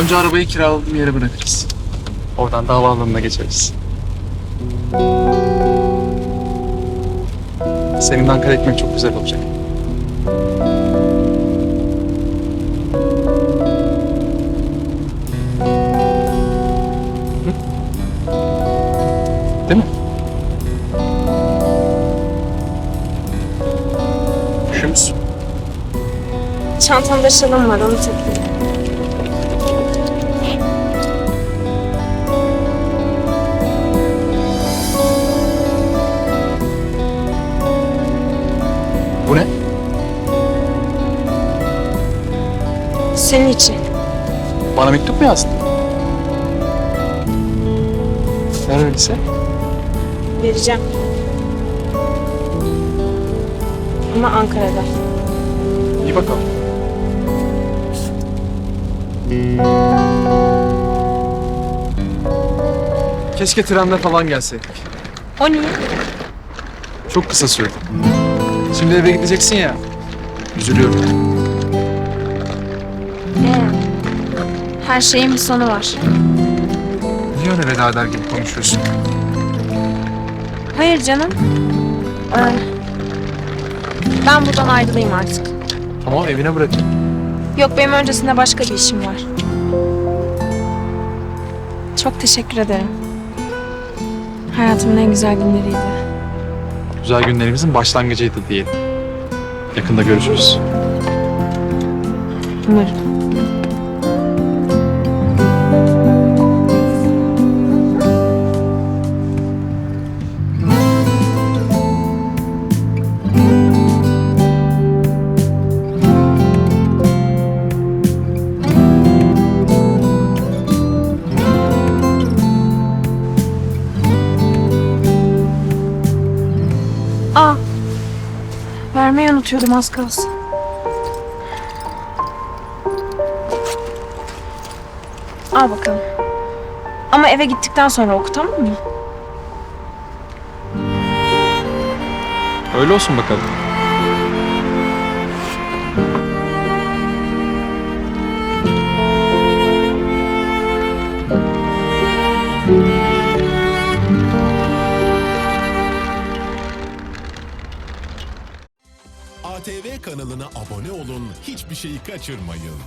Önce arabayı kiraladığım yere bırakırız. Oradan da havaalanına geçeriz. Senin Ankara ekmek çok güzel olacak. Değil mi? Üşür müsün? Çantamda şalım var onu takayım. Senin için. Bana mektup mu yazdın? Ver öyleyse. Vereceğim. Ama Ankara'da. İyi bakalım. Keşke trende falan gelseydik. O niye? Çok kısa sürdü. Şimdi eve gideceksin ya. Üzülüyorum. Ee, her şeyin bir sonu var. Niye öyle veda eder gibi konuşuyorsun? Hayır canım. Ee, ben buradan ayrılayım artık. Tamam evine bırakayım. Yok benim öncesinde başka bir işim var. Çok teşekkür ederim. Hayatımın en güzel günleriydi. Güzel günlerimizin başlangıcıydı diyelim. Yakında görüşürüz. Umarım. Aa, vermeyi unutuyordum az kalsın. Al bakalım. Ama eve gittikten sonra oku tamam mı? Öyle olsun bakalım. ATV kanalına abone olun, hiçbir şeyi kaçırmayın.